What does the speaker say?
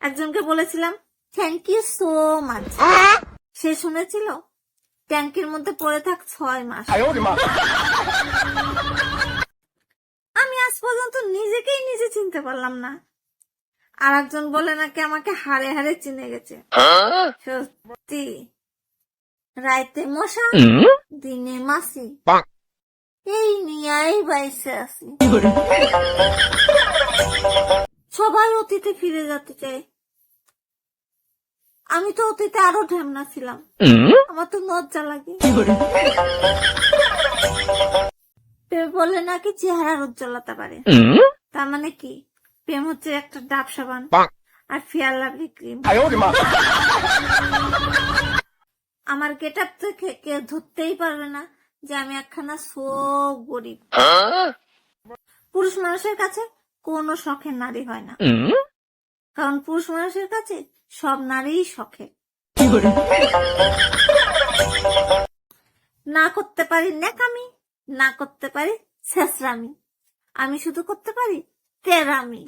একজনকে বলেছিলাম thank you so much সে শুনেছিল ট্যাঙ্কের মধ্যে পড়ে থাক ছয় মাস। আমি আজ পর্যন্ত নিজেকেই নিজে চিনতে পারলাম না। আর একজন বলে নাকি আমাকে হাড়ে হাড়ে চিনে গেছে। সত্যি রাইতে মশা দিনে মাসি এই নিয়াই বাইসে আছি সবাই অতীতে ফিরে যেতে চায়। আমি তো অতীতে আরও ঢেমনা ছিলাম। আমার তো লজ্জা লাগে। প্রেম বললে নাকি চেহারার উজ্জ্বলতা পারে তার মানে কি? প্রেম হচ্ছে একটা ডাব সাবান আর ফিয়ার লাভলি ক্রিম। আমার গেট আপ থেকে কেউ ধরতেই পারবে না যে আমি একখানা সো গরিব। পুরুষ মানুষের কাছে কোনো শখের নারী হয় না। কারণ পুরুষ মানুষের কাছে সব নারীই শখে। না করতে পারি নেকামি না করতে পারি শেষরামি আমি শুধু করতে পারি তেরামি।